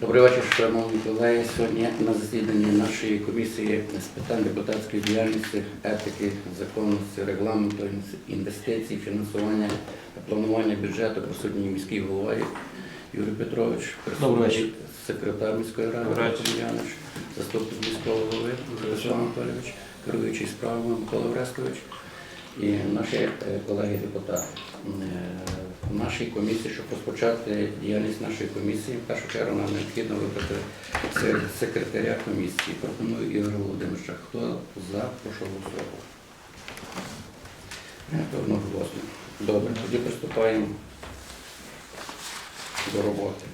Добрий вечір, шановні колеги. Сьогодні на засіданні нашої комісії з питань депутатської діяльності, етики, законності, регламенту, інвестицій, фінансування та планування бюджету присутній міський голова Юрій Петрович, присутній секретар міської ради Добрий Янович, заступник міського голови Руслан Анатолійович, керуючий справами Микола Орестович і наші е, колеги-депутати. Нашій комісії, щоб розпочати діяльність нашої комісії, в першу чергу нам необхідно вибрати секретаря комісії. Пропоную Ігоря Володимировича. Хто за, прошу голосувати. Е. Добре, тоді приступаємо до роботи.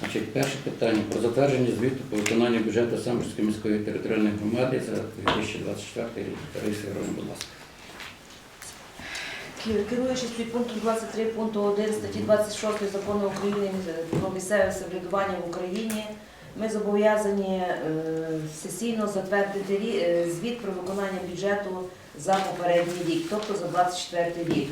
Значить, перше питання про затвердження звіту по виконанню бюджету Самбірської міської територіальної громади за 2024 рік. Ігорівна, будь ласка. Керуючись під пунктом 23 пункту 1 статті 26 закону України про місцеве самоврядування в Україні, ми зобов'язані е, сесійно затвердити е, звіт про виконання бюджету за попередній рік, тобто за 24 рік.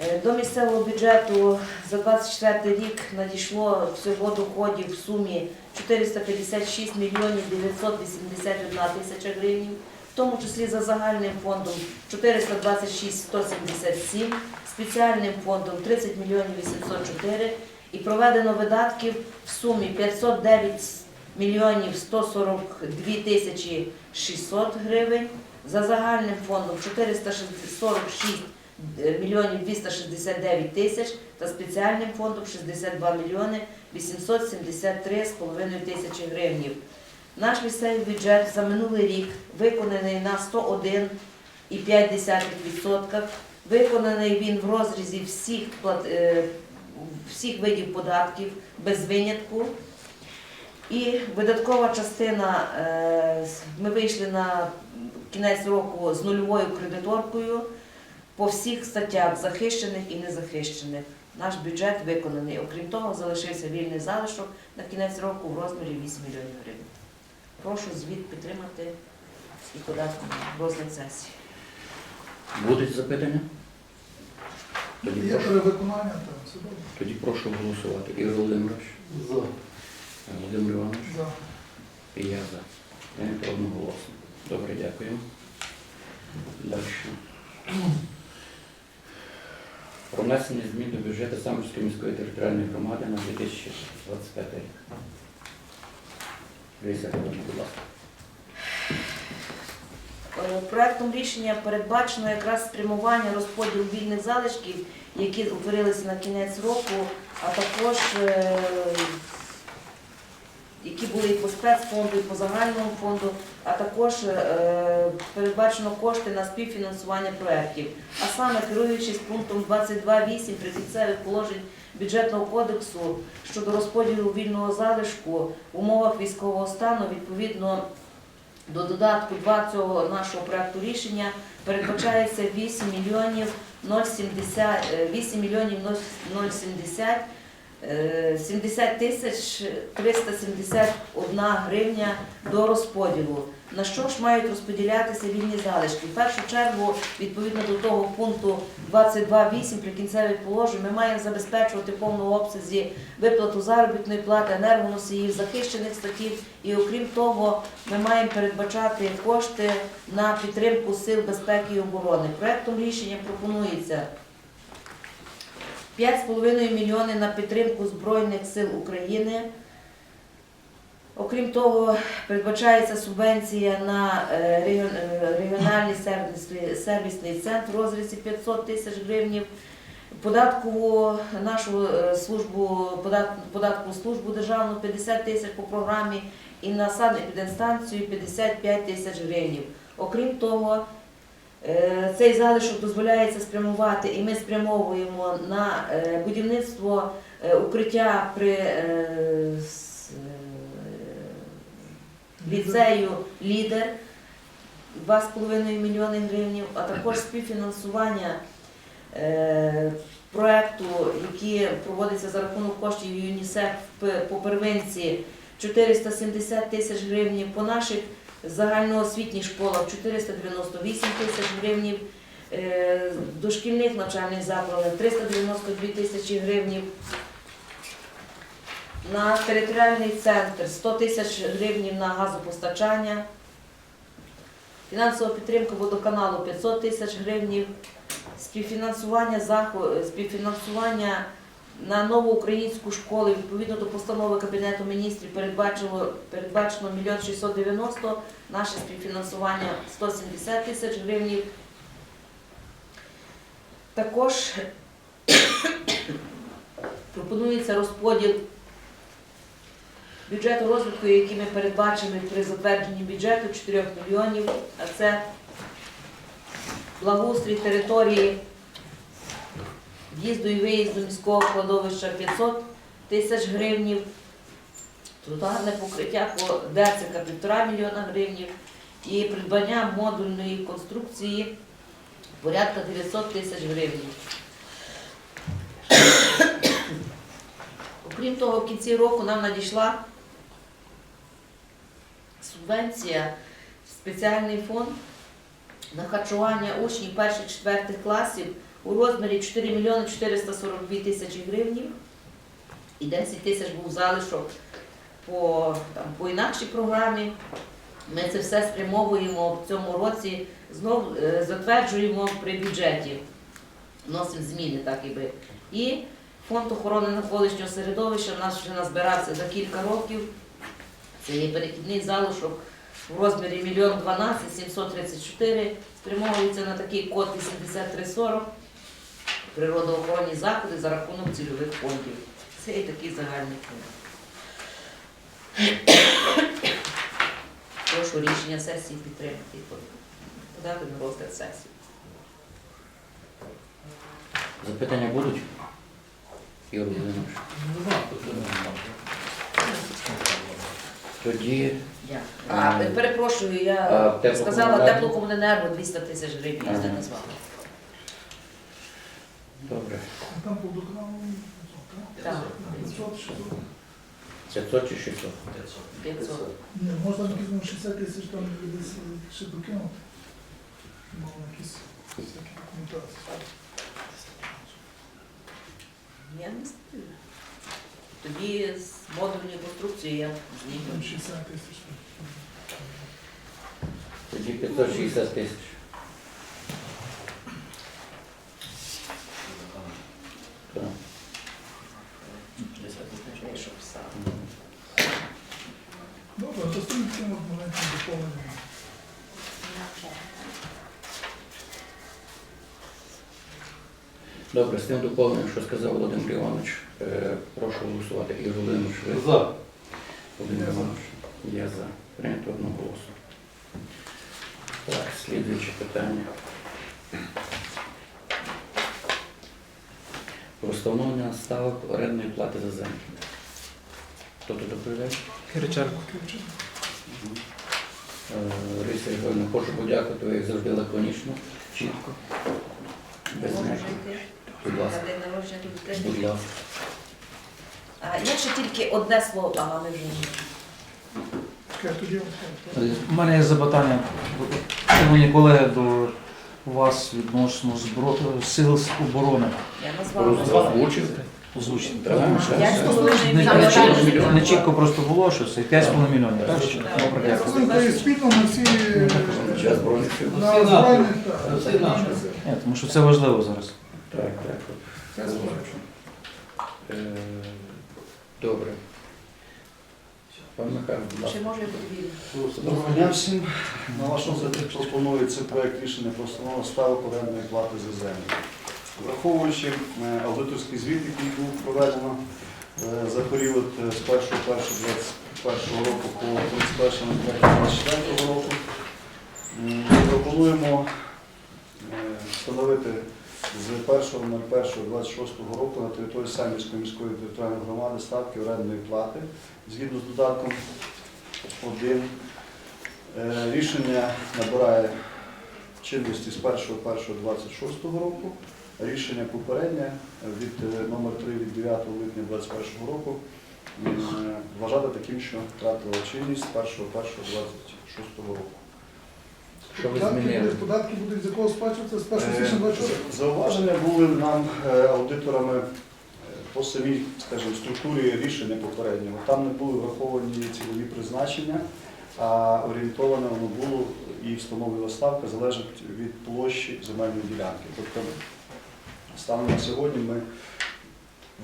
Е, До місцевого бюджету за 24 рік надійшло всього доходів в сумі 456 мільйонів 981 тисяча гривень, тому числі за загальним фондом 426 177, спеціальним фондом 30 мільйонів 804 і проведено видатків в сумі 509 мільйонів 142 тисячі 600 гривень, за загальним фондом 446 мільйонів 269 тисяч та спеціальним фондом 62 мільйони 873,5 тисячі гривень. Наш місцевий бюджет за минулий рік виконаний на 101,5%. Виконаний він в розрізі всіх, е, всіх видів податків без винятку. І видаткова частина, е, ми вийшли на кінець року з нульовою кредиторкою по всіх статтях захищених і незахищених. Наш бюджет виконаний. Окрім того, залишився вільний залишок на кінець року в розмірі 8 мільйонів гривень. Прошу звіт підтримати і подати розгляд сесії. Будуть запитання? Тоді Є прошу, перевиконання, так, все добре. тоді прошу голосувати. Ігор Володимирович, За. Володимир Іванович За. і я за. Прийнято одноголосно. Добре, дякую. Далі. Про внесення змін до бюджету Самбірської міської територіальної громади на 2025 рік. Е, Проектом рішення передбачено якраз спрямування розподілу вільних залишків, які утворилися на кінець року, а також е, які були і по спецфонду, і по загальному фонду, а також е, передбачено кошти на співфінансування проєктів. А саме керуючись пунктом 22.8 прикінцевих положень бюджетного кодексу щодо розподілу вільного залишку в умовах військового стану відповідно до додатку 2 цього нашого проекту рішення передбачається 8 мільйонів 070, е, 8 мільйонів 070 е, 70 тисяч 371 гривня до розподілу. На що ж мають розподілятися вільні залишки? В першу чергу, відповідно до того пункту 22.8 прикінцевих положень, ми маємо забезпечувати в повному обсязі виплату заробітної плати, енергоносіїв, захищених статтів. І окрім того, ми маємо передбачати кошти на підтримку сил безпеки і оборони. Проектом рішення пропонується 5,5 мільйони на підтримку Збройних сил України. Окрім того, передбачається субвенція на е, е, регіональний сервісний, центр в розрізі 500 тисяч гривень, податкову нашу е, службу, податкову службу державну 50 тисяч по програмі і на санепідемстанцію 55 тисяч гривень. Окрім того, цей залишок дозволяється спрямувати, і ми спрямовуємо на е, будівництво е, укриття при е, е, ліцею Лідер 2,5 мільйони гривень, а також співфінансування е, проекту, який проводиться за рахунок коштів ЮНІСЕФ по первинці 470 тисяч гривень, по наших загальноосвітніх школах 498 тисяч гривень, дошкільних навчальних закладах 392 тисячі гривень, На територіальний центр 100 тисяч гривень на газопостачання. Фінансова підтримка водоканалу 500 тисяч гривень. Співфінансування співфінансування на нову українську школу відповідно до постанови Кабінету міністрів передбачено, передбачено 1 690 наше співфінансування 170 тисяч гривень. Також пропонується розподіл бюджету розвитку, який ми передбачили при затвердженні бюджету 4 мільйонів, а це благоустрій території в'їзду і виїзду міського кладовища 500 тисяч гривнів, тротуарне покриття по Дерцика 1,5 мільйона гривнів і придбання модульної конструкції порядка 900 тисяч гривень. Окрім того, в кінці року нам надійшла субвенція спеціальний фонд на харчування учнів перших-четвертих класів у розмірі 4 мільйони 442 тисячі гривень і 10 тисяч був залишок по, там, по інакшій програмі. Ми це все спрямовуємо в цьому році, знов е, затверджуємо при бюджеті, вносимо зміни так і би. І фонд охорони навколишнього середовища в нас вже назбирався за кілька років. Це є перехідний залишок в розмірі 1 мільйон 12 734, спрямовується на такий код 8340 природоохоронні заходи за рахунок цільових фондів. Це і такий загальний фонд. Прошу рішення сесії підтримати і подати на розгляд сесії. Запитання будуть? Ігор Володимирович. Тоді Дякую. А, перепрошую, я а, теплокомуненерго? сказала теплокомуненерго 200 тисяч гривень, я не назвала. Добре. Там по доканалу Так, 500, 600. 500 чи 600? 500. Ні, можна якісь ну, 60 тисяч там десь е, ще докинути. Мало якісь всякі документації. Я не знаю. Тоді з модульної конструкції я Там зніму. 60 тисяч. Тоді 560 тисяч. Так. Я що писала. Добре, то з цим цим от маленьким доповненням. Добре, з тим доповненням, що сказав Володимир Іванович, е, прошу голосувати. Ігор Володимирович, ви За. Володимир Іванович. Я за. Прийнято одноголосно. Так, слідуюче питання. Про встановлення ставок орендної плати за землю. Хто тут доповідає? Кириченко. Е, Рися Ігорівна, хочу подякувати, ви завжди лаконічно, чітко, без йти? Будь ласка, день народження тут будь ласка. А я тільки одне слово, а ми вже ні. У мене є запитання, шановні колеги, до вас відносно збро... сил оборони. Я назвала. Озвучити. Не, чітко, просто було щось, 5,5 мільйонів. Так? Так. Добре, дякую. просто спільно всі е, на збройних. Ні, тому що це важливо зараз. Так, так. Це зможу. Е, Добре. Пан Михайло, будь ласка. Чи може я подвір'я? Доброго дня всім. На вашому розгляді пропонується проект рішення про встановлення ставок орендної плати за землю. Враховуючи е, аудиторський звіт, який був проведено е, за період е, з 1.1.21 року по 31.03.24 року, м, пропонуємо е, встановити з 1.01.26 року на території Самівської міської територіальної громади ставки орендної плати згідно з додатком 1. Е, Рішення набирає чинності з 1.1.26 року. Рішення попереднє е, від е, номер 3 від 9 липня 2021 року вважати таким, що втратило чинність з 1.1.26 року. Що ви Податки змінили? будуть- Податки будуть з якого сплачуватися з 1 Е, січня 24 Зауваження були нам е, аудиторами е, по самій, скажімо, структурі рішення попереднього. Там не були враховані цільові призначення, а орієнтоване воно було і встановлена ставка залежить від площі земельної ділянки. Тобто станом на сьогодні ми,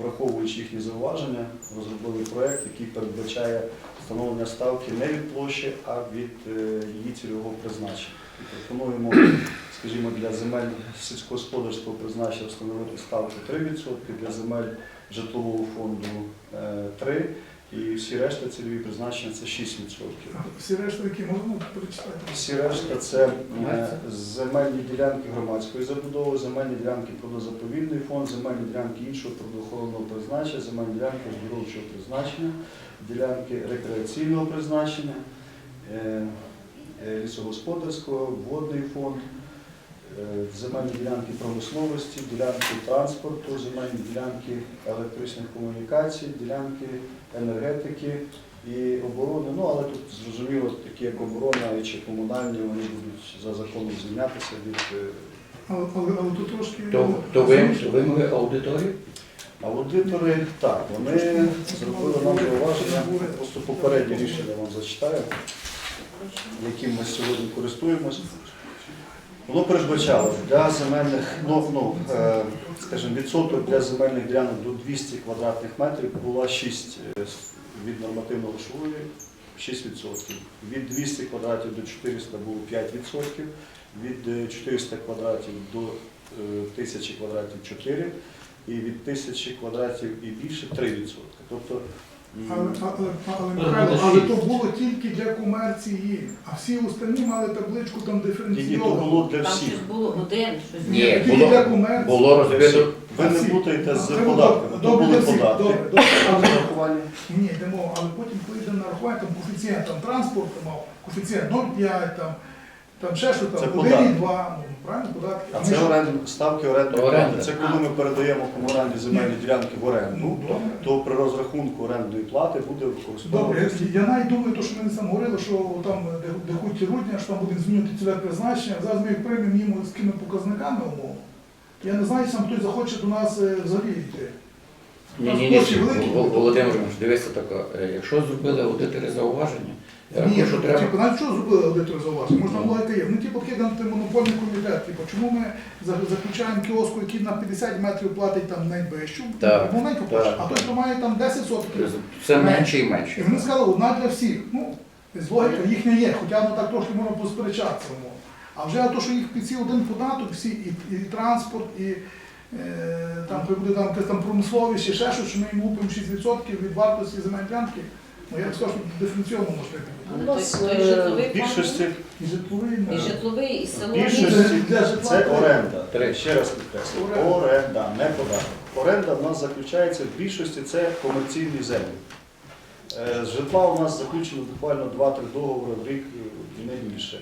враховуючи їхні зауваження, розробили проєкт, який передбачає встановлення ставки не від площі, а від е, її цільового призначення. Пропонуємо, скажімо, для земель сільськогосподарського призначення встановити ставку 3%, для земель житлового фонду е, 3%, і всі решта цільові призначення це 6%. Всі решта, які можна перечитати. Всі решта це е, земельні ділянки громадської забудови, земельні ділянки природозаповідний фонд, земельні ділянки іншого природоохоронного призначення, земельні ділянки оздоровчого призначення, ділянки рекреаційного призначення, е, е, лісогосподарського, водний фонд, е, земельні ділянки промисловості, ділянки транспорту, земельні ділянки електричних комунікацій, ділянки енергетики і оборони. Ну, але тут зрозуміло, такі як оборона чи комунальні, вони будуть за законом звільнятися від е, Але, але, але тут трошки... То, то ви, вимоги аудиторії? аудитори. Так, вони зробили нам зауваження, просто попереднє рішення вам зачитаю, яким ми сьогодні користуємось. Воно передбачало для земельних, ну, ну, е, скажімо, відсоток для земельних ділянок до 200 квадратних метрів була 6 е, від нормативного грошової 6%. Від 200 квадратів до 400 було 5%, від е, 400 квадратів до е, 1000 квадратів 4%, і від 1000 квадратів і більше 3%. Тобто Але, але, але, Михайло, але то було тільки для комерції, а всі останні мали табличку там тільки то було для Там всіх. щось було один, щось Ні, Тільки було- для комерції. Було розбито. Ви не Всі. плутаєте з Це податками. То Добре, були податки. добре, добре. Але- Ні, йдемо, але потім, коли йде нарахування, там коефіцієнт, там транспорт мав, коефіцієнт 0,5, там, там ще що Це там, податки. 1,2, ну, правильно, податки. А це орен- ставки орендної Оренда. плати. Це коли ми передаємо комунальні земельні ділянки в Ну, оренду, добре. то при розрахунку орендної плати буде Добре, використовуватися. я навіть думаю, то, що ми там говорили, що там, де, де хоч і рудня, що там будемо змінювати ціле призначення, зараз ми їх приймемо їм з якими показниками умовно. Я не знаю, сам хтось захоче до нас е, взагалі йти. Ні, ні, ні, Володимир дивися тако, е, якщо зробили аудитори зауваження, я Ні, що треба. типу, навіть що зробили аудитори зауваження? Можна логіка є. Ну, типу, такий антимонопольний комітет. Типу, чому ми за- заключаємо кіоску, який на 50 метрів платить там найвищу, Так, маленько платить, а той, хто має там 10 сотків. Все менше і І менше. вони сказали, одна для всіх. Ну, з логіка їхня є, хоча воно так трошки можна посперечатися. умовно. А вже то, що їх під ці один податок, всі, і, і транспорт, і е, там буде там, там промисловість, і ще щось, що ми їм лупимо 6% від вартості земельної ділянки. Ну я б сказав, що диференційовано може Але нас, е, житловий більшості, І житловий, і ну, житловий, і село. більшості Для житла це оренда. Три. Ще раз підкреслю. Оренда. Оренда, не податок. Оренда в нас заключається в більшості це комерційні землі. Е, З житла у нас заключено буквально 2-3 договори в рік е, і не більше.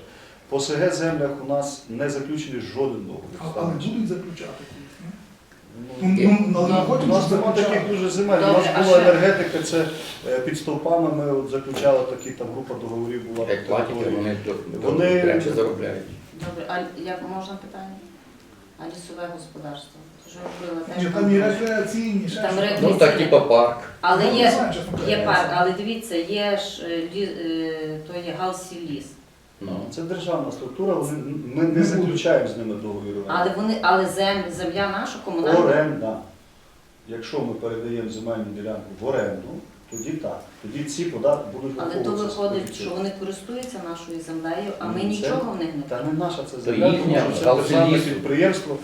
По СГ землях у нас не заключений жоден А- Але будуть заключати. Ну, Ну, ну, але не У нас заключати. таких дуже земель. У нас була ще- енергетика, це е, під стовпами ми от заключали такі там група договорів була. Як платять, території. вони Вони- краще заробляють. Добре, а як можна питання? А лісове господарство? Ні, теж. Там і рекреаційні, ще Там щось. Ну так, типа парк. Але Я не є, знаю, чесно є кажучи. парк, але дивіться, є ж е, лі- е, то є галсі ліс. Ну. Це державна структура, вони, ми Не заключаємо з ними договір. Але вони, але зем, земля наша комунальна. Оренда. Якщо ми передаємо земельну ділянку в оренду, тоді так. Тоді ці податки будуть Але то враховуватися виходить, що вони користуються нашою землею, а ми Ну, це- нічого в них не Та не наша це То земля, тому що це але державне ліс. підприємство.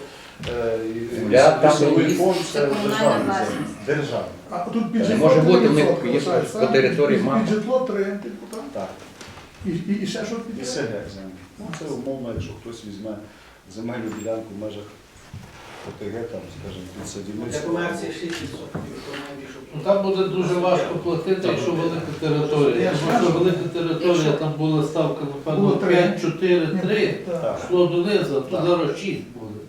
е, і- і Земля, там, лісовий ліс. фонд Це це комунальна власність. А тут житло може бути, 3%, в них є по території під- мало. Під 3, типу, так? І, і, і ще що І під СГ землі. Ну, це умовно, якщо хтось візьме земельну ділянку в межах ОТГ, там, скажімо, під Для садівництво. комерції 6%, якщо найбільше. Ну, Там буде дуже важко платити, якщо велика територія. Тому що велика територія, там була ставка, напевно, Було три. 5, 4, 3. Так. Йшло донизу, а тут зараз 6 буде.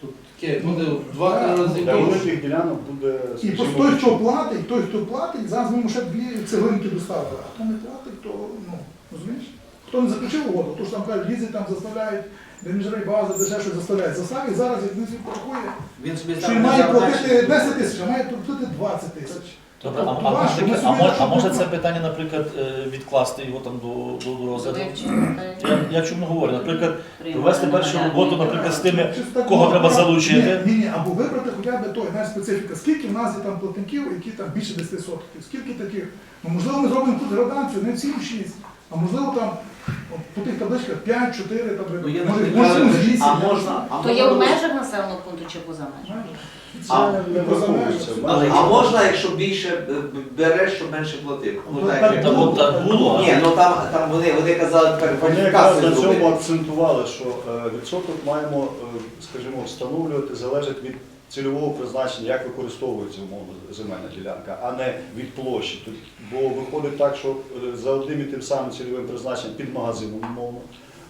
Тут таке буде в 2-3 Так. рази Для більше. великих ділянок буде, І скажімо, той, хто платить, той, хто платить, зараз ми ще дві цеглинки доставили. А хто не платить, то, ну, розумієш? Хто не заключив угоду, то ж там кажуть, лізи там заставляють, де міжрей база, де ще щось заставляють. Заставить зараз, як він порахує, Він собі що він має платити 10 тисяч, а має платити 20 тисяч. Добре, а, Тобто а, може таке- а, може, а може це питання, наприклад, е, відкласти його там до, до, до розгляду? Я, я чому говорю? Наприклад, провести першу роботу, наприклад, з тими, Чисто кого треба залучити. Ні, ні, ні, або вибрати хоча б той, знаєш, специфіка. Скільки в нас є там платників, які там більше 10 сотків, скільки таких. Ну, можливо, ми зробимо тут градацію, не 7-6, а можливо там от, по тих табличках 5, 4, там, Ну, є може, правила, 8. А можна, а То є в можна, межах населеного пункту чи поза межами? Це А, не враховується. але, а можна, якщо більше е, береш, щоб менше платив? Ну, так, так як Та було. от так було, Ні, ну там, там вони, вони казали тепер Вони якраз кваліфікацію на цьому зробити. акцентували, що е, відсоток маємо, е, скажімо, встановлювати залежить від цільового призначення, як використовується умовно земельна ділянка, а не від площі. Бо виходить так, що е, за одним і тим самим цільовим призначенням під магазином умовно,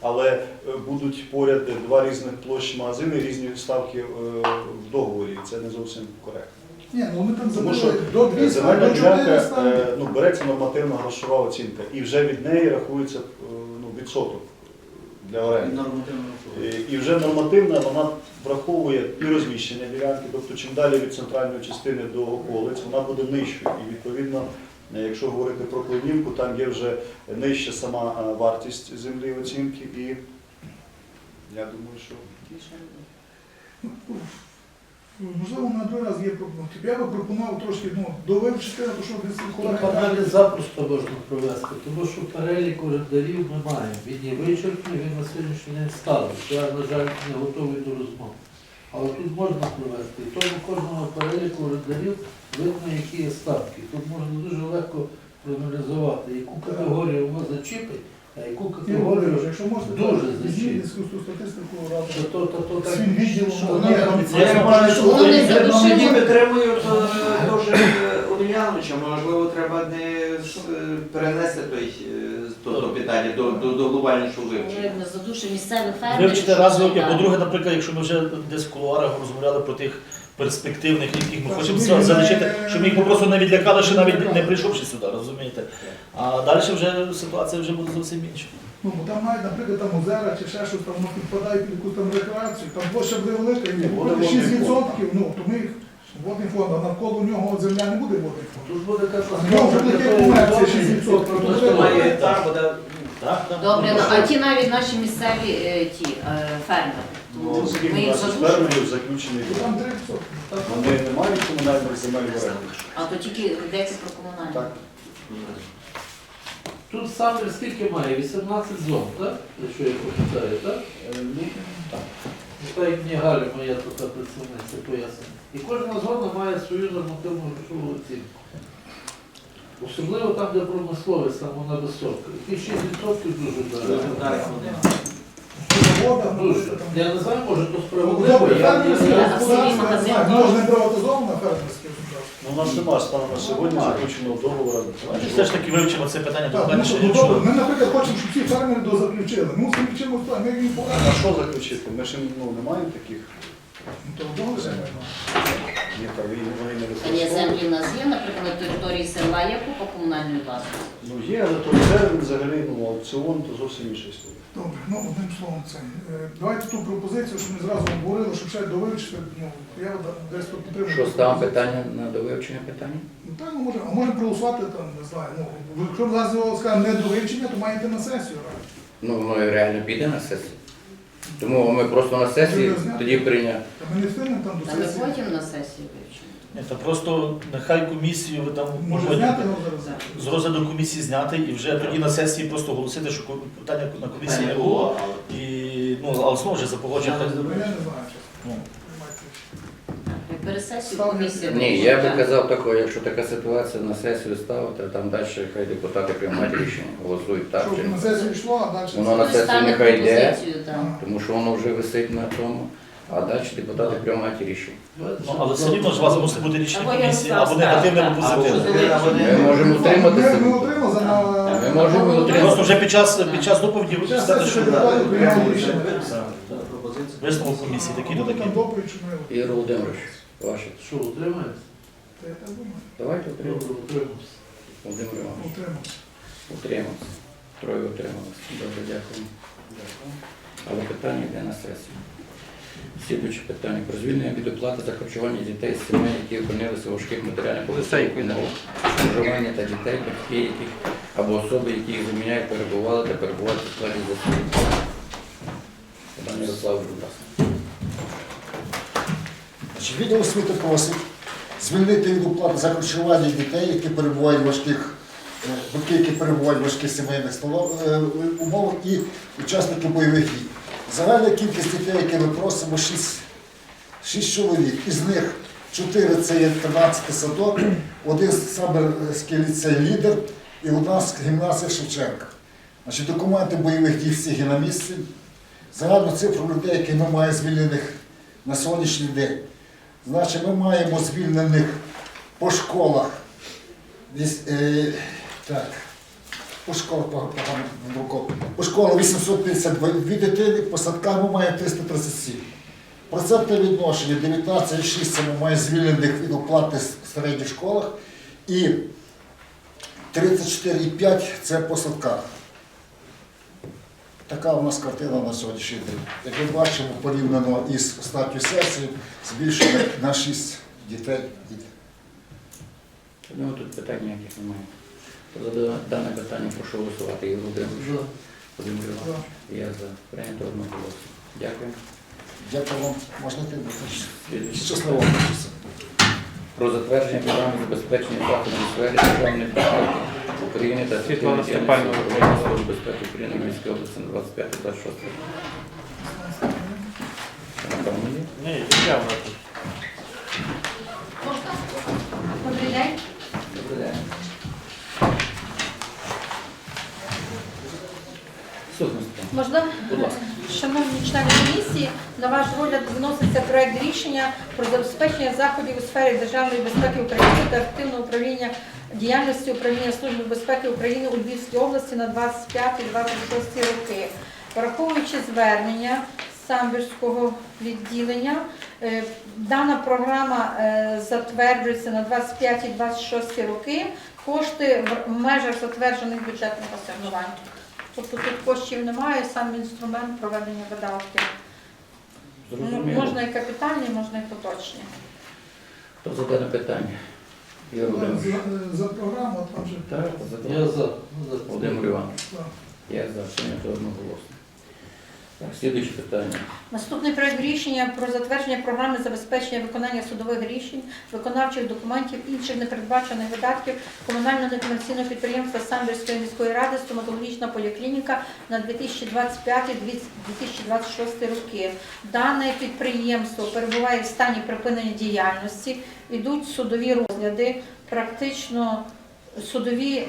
але е, будуть поряд два різних площі магазини, різні ставки е, в договорі. Це не зовсім коректно. Ні, ну ми там Тому що до 200, земельна до ділянка е, ну, береться нормативна грошова оцінка, і вже від неї рахується е, ну, відсоток для оренди. І- І вже нормативна вона враховує і розміщення ділянки, тобто чим далі від центральної частини до околиць, вона буде нижчою. І відповідно, е, якщо говорити про Клинівку, там є вже нижча сама е, вартість землі оцінки, і я думаю, що. Можливо, на другий раз є проблема. Я би пропонував трошки ну, довивчити, а то що десь Аналіз запросто можна провести, тому що перелік орендарів ми маємо. Він є вичерпний, він на сьогоднішній день сталий. Я, на жаль, не готовий до розмови. Але тут можна провести. І тому кожного переліку орендарів видно, які є ставки. Тут можна дуже легко проаналізувати, яку категорію воно зачіпить, а яку Ігор категорію якщо можете, дуже так, дискусну статистику то, то, то, то так відділ, що вона ні, там Я бачу, що Вони вони задушили. мені підтримують е, дуже е, Ульяновича, можливо, треба не с- е, перенести той, е, то, то питання до, до, до глобальнішого вивчення. Ми задушимо місцевих фермерів. Вивчити разом, вони по-друге, наприклад, якщо ми вже десь в кулуарах розмовляли про тих перспективних, яких ми хочемо залишити, щоб їх попросту не відлякали, що навіть не прийшовши сюди, розумієте? А далі вже ситуація вже буде зовсім інша. Ну, бо там мають, наприклад, там озера чи ще щось, там підпадає під якусь там рекреацію, там площа буде велика, і буде буде 6%, ну, то ми їх водний фонд, а навколо нього земля не буде водний фонд. Тут буде А в нього вже таке комерція 6%. Хто Тобто має так, буде Так, так. Добре, ну, а ті навіть наші місцеві е, ті е, фермери. ну, Тому скільки ми їх нас задушимо. фермерів. Там 3%. Вони не мають комунальних земель в. А то тільки йдеться про комунальні. Так. Тут саме скільки має? 18 зон, так? Якщо я пам'ятаю, так? Е, ну, так. Ну, Так як мені Галя, моя тут представниця пояснила. І кожна зона має свою нормативну грошову оцінку. Особливо там, де промисловість, там вона висока. І 6% дуже дорого. Ну, Дуже. Я не знаю, може то справедливо. Добре, Я, я, господарство, можна приватизовано господарство. Ну, у нас немає станом на сьогодні заключеного договору. Давайте все ж таки вивчимо це питання Так, ну, докладніше. ну, добре, Ми, наприклад, хочемо, щоб всі фермери дозаключили. Ми так, ми їм А що заключити? Ми ж ну, не маємо таких. Ну, то маємо. Ні, та вони вони не А є землі в нас є, наприклад, на території села є купа комунальної власності. Ну є, але то резерв взагалі, ну аукціон то зовсім інша історія. Добре, ну одним словом це. Е, Давайте ту пропозицію, щоб ми зразу обговорили, щоб ще довивчити. Ну, я да- десь тут підтримую. Що ставимо питання на довивчення питання? Ну так, ну може, а може проголосувати там, не знаю. Ну, якщо в нас його скажемо не довивчення, то маєте на сесію. Ну, воно і реально піде на сесію. Тому ми просто на сесії тоді прийняли. Та ми не встигнемо там Та ми сесії. потім на сесії вивчимо. Ні, та просто нехай комісію ви там Може потім зняти його зараз? з розгляду комісії зняти і вже тоді на сесії просто оголосити, що питання на комісії не було. І ну, а основа вже за погодження. Я не знаю, чесно. Ну. Комісія. Ні, я би казав такого, якщо така ситуація на сесію ставити, там далі хай депутати приймають рішення, голосують так чи Щоб на ні. сесію йшло, а далі. Воно на сесію нехай йде. Тому що воно вже висить на тому, а далі депутати приймають рішення. Ну, але все рівно ж у вас мусить бути рішення Або я комісії або негативне, так, або так. позитивне. Ми можемо утриматися. Ми, ми за на... Ми можемо утриматися. Просто вже під час, під час доповіді сказати, сесії що приймали рішення. висновок комісії такий до такий. Ігор Володимирович, ваше. Що, утримаєте? Та я так думаю. Давайте Добре, утримаємо. утримався. Володимир Іванович, Утримався. утримався. Троє утрималися. Добре, дякую. Але питання йде на сесію. Слідуюче питання про звільнення від оплати за харчування дітей з сімей, які опинилися у важких матеріальних проживання та дітей, батьки яких або особи, які їх заміняють, перебували та перебувають у складі засідання. Пане Ярослав, будь ласка. Відділ освіти просить звільнити від оплати за харчування дітей, які перебувають в важких, е, батьки, які перебувають в важких сімейних е, умовах і учасники бойових дій. Загальна кількість дітей, які ми просимо, 6, 6 чоловік. Із них 4 це є 13 садок, один Самберський ліцей лідер і у нас гімназія Шевченка. Значить, документи бойових дій всіх є на місці. Загальну цифру людей, які ми маємо звільнених на сьогоднішній день. Значить, ми маємо звільнених по школах. Е, так, по школах. По школах 852 дитини, по садках ми маємо 337. Процентне відношення 19,6 це ми маємо звільнених від оплати в середніх школах і 34,5 це по садках. Така у нас картина на сьогоднішній день. Як ви бачимо, порівняно із останньою сесією, збільшено на 6 дітей. Ну, тут питань ніяких немає. За дане питання прошу голосувати. Ігор Володимирович. Володимир Іванович. Я за. Прийнято одноголосно. Дякую. Дякую вам. Можна ти Слідуюче щасливо. питання. Про затвердження програми забезпечення заходів у сфері державної безпеки України та Світлана Степанівна. Служби безпеки України в міській області на 25-26 Напевно, є. Ні, я вона тут. Добрий день. Добрий Будь шановні члени комісії, на ваш розгляд вноситься проект рішення про забезпечення заходів у сфері державної безпеки України та активного управління діяльності управління Служби безпеки України у Львівській області на 25-26 роки. Враховуючи звернення самбірського відділення, е, дана програма е, затверджується на 25-26 роки. Кошти в межах затверджених бюджетних асигнувань. Тобто тут коштів немає, сам інструмент проведення видатків. Ну. Можна і капітальні, можна і поточні. Хто за дане питання? Ігор За, за програму, там же Так, за Я за. за. Володимир Іванович. за. Я за. Прийнято одноголосно. Так, слідуюче питання. Наступний проект рішення про затвердження програми забезпечення виконання судових рішень, виконавчих документів, інших непередбачених видатків комунального некомерційного підприємства Самбірської міської ради стоматологічна поліклініка на 2025-2026 роки. Дане підприємство перебуває в стані припинення діяльності, ідуть судові розгляди, практично судові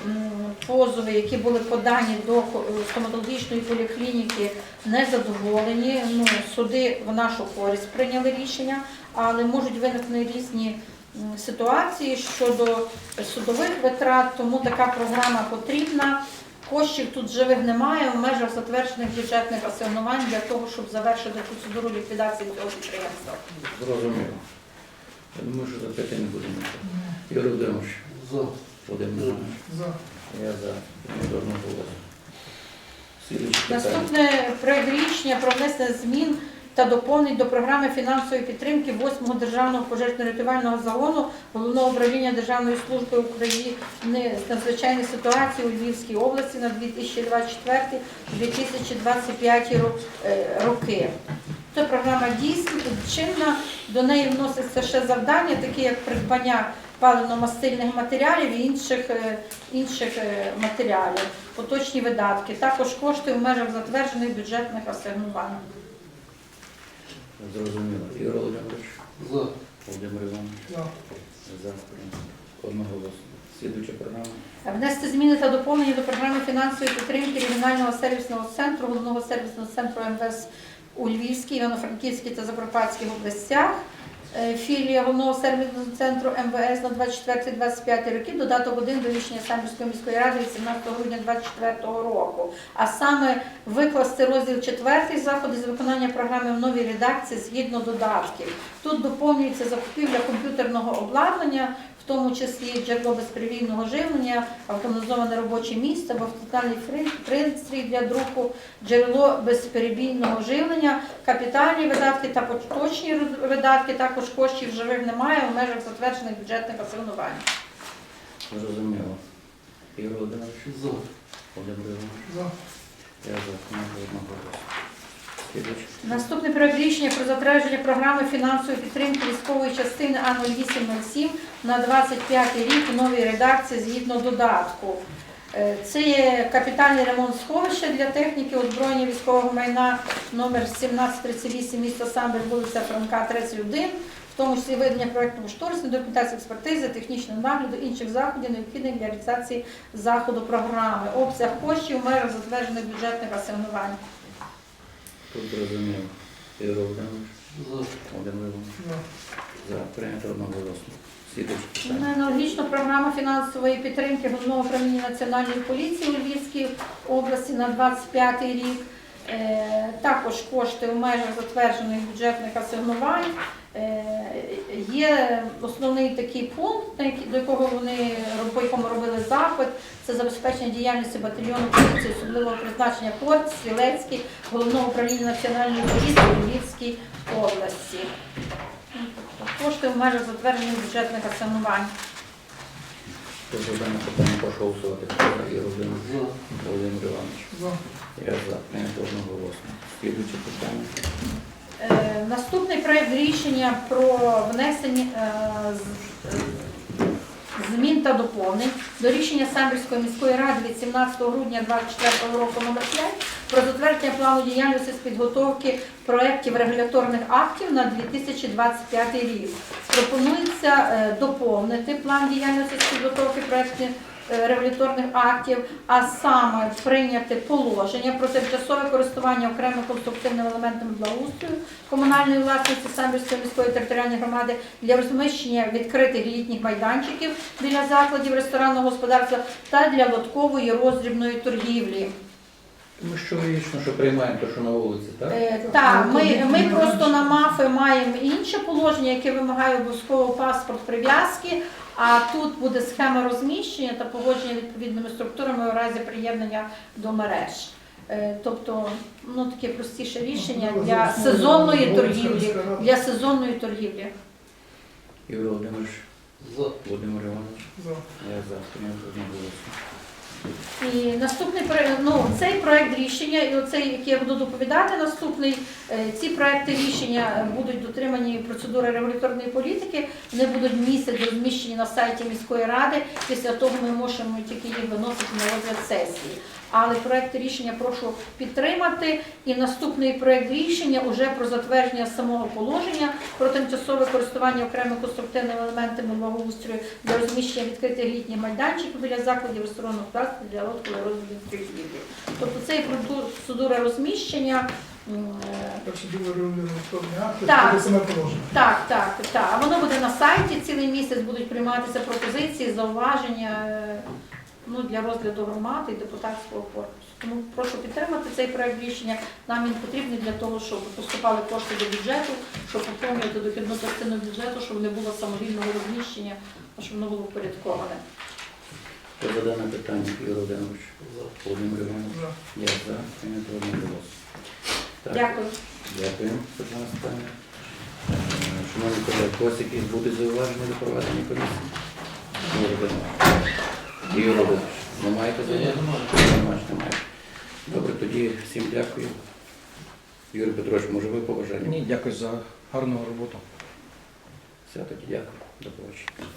позови, які були подані до стоматологічної поліклініки, не задоволені. Ну, суди в нашу користь прийняли рішення, але можуть виникнути різні ситуації щодо судових витрат, тому така програма потрібна. Коштів тут живих немає в межах затверджених бюджетних асигнувань для того, щоб завершити процедуру ліквідації цього підприємства. Зрозуміло. Я думаю, що запитань не будемо. Ігор Володимирович. За. Я за. Прийнято одноголосно. Наступне проект рішення про внесення змін та доповнень до програми фінансової підтримки 8-го державного пожежно-рятувального загону головного управління Державної служби України з надзвичайних ситуацій у Львівській області на 2024-2025 е, роки. Це програма дійсна, чинна, до неї вносяться ще завдання, такі як придбання паливно-мастильних матеріалів і інших, е, інших е, матеріалів, поточні видатки, також кошти в межах затверджених бюджетних асигнувань. Зрозуміло. Ігор Володимирович. За. Володимир Іванович. За. За. Одноголосно. Слідуюча програма. Внести зміни та доповнення до програми фінансової підтримки регіонального сервісного центру, головного сервісного центру МВС у Львівській, Івано-Франківській та Закарпатських областях. Е, Філія головного сервісного центру МВС на 24-25 роки, додаток 1 до рішення Самбірської міської ради від 17 грудня 2024 року. А саме викласти розділ 4 заходи з виконання програми в новій редакції згідно додатків. Тут доповнюється закупівля комп'ютерного обладнання в тому числі джерело безперебійного живлення, автоматизоване робоче місце, автотальний пристрій для друку, джерело безперебійного живлення, капітальні видатки та поточні видатки, також коштів живих немає в межах затверджених бюджетних асигнувань. Зрозуміло. Ігор Володимирович, За. Володимир Іванович, За. я за. Ми одноголосно. Наступний проект рішення про затвердження програми фінансової підтримки військової частини А0807 на 25 рік у новій редакції згідно додатку. Е, Це є капітальний ремонт сховища для техніки озброєння військового майна номер 1738 місто Самбір, вулиця Франка, 31, в тому числі видання проєкту кошторисної документації експертизи, технічного нагляду, інших заходів, необхідних для реалізації заходу програми. Обсяг коштів у межах затверджених бюджетних асигнувань. Тут зрозуміло. Ігор Володимирович, За. Володимир Іванович, За. Прийнято одноголосно. Слідуючий Ну, питання. Аналогічно програма фінансової підтримки Головного управління Національної поліції у Львівській області на 25 рік. Е, Також кошти у межах затверджених бюджетних асигнувань. Е, Є основний такий пункт, до якого вони по якому робили запит. Це забезпечення діяльності батальйону поліції особливого призначення Порт, Стрілецький, Головного управління Національної поліції у Львівській області. Кошти в межах затверджених бюджетних асигнувань. Дане питання прошу голосувати. За. Володимир Іванович, я за. Прийнято одноголосно. Слідуюче питання. Е, Наступний проект рішення про внесення е, змін та доповнень до рішення Самбірської міської ради від 17 грудня 2024 року номер 5 про затвердження плану діяльності з підготовки проєктів регуляторних актів на 2025 рік. Пропонується е, доповнити план діяльності з підготовки проєктів регуляторних актів, а саме прийняти положення про тимчасове користування окремими конструктивними елементами благоустрою комунальної власності Самбірської міської територіальної громади для розміщення відкритих літніх майданчиків біля закладів ресторанного господарства та для лоткової роздрібної торгівлі. Ми що логічно, що приймаємо те, що на вулиці, так? Е, Так, ми, ми просто на МАФи маємо інше положення, яке вимагає обов'язково паспорт прив'язки, а тут буде схема розміщення та погодження відповідними структурами у разі приєднання до мереж. Е, Тобто, ну таке простіше рішення Ну, для сезонної торгівлі. Для сезонної торгівлі. Ігор Володимирович, За. Володимир Іванович, За. я за. Прийнято одноголосно. І наступний ну цей проект рішення, і оцей, який я буду доповідати, наступний е, ці проекти рішення будуть дотримані процедури регуляторної політики. Вони будуть місяць розміщені на сайті міської ради. Після того ми можемо тільки їх виносити на розгляд сесії. Але проект рішення прошу підтримати. І наступний проект рішення уже про затвердження самого положення про тимчасове користування окремими конструктивними елементами благоустрою для розміщення відкритих літніх майданчиків біля закладів ресторанного пласту для лодкової розвитку. Тобто це і процедура розміщення. е, Так. Так, так, так. А воно буде на сайті цілий місяць, будуть прийматися пропозиції, зауваження е, ну, для розгляду громади і депутатського корпусу. Тому прошу підтримати цей проект рішення. Нам він потрібний для того, щоб поступали кошти до бюджету, щоб поповнювати дохідну частину бюджету, щоб не було самовільного розміщення, а щоб воно було впорядковане. Хто за дане питання, Ігор Володимирович, Володимир Іванович, За. я за. Прийнято одноголосно. Так, Дякую. Дякую, Світлана Степанівна. Е, Шановні колеги, у вас якісь будуть зауваження до проведення комісії? Ігор Володимирович. Ігор робити. не маєте Ні, немає. Немає, немає. Добре, тоді всім дякую. Юрій Петрович, може ви побажання? Ні, дякую за гарну роботу. Все, тоді дякую. До побачення.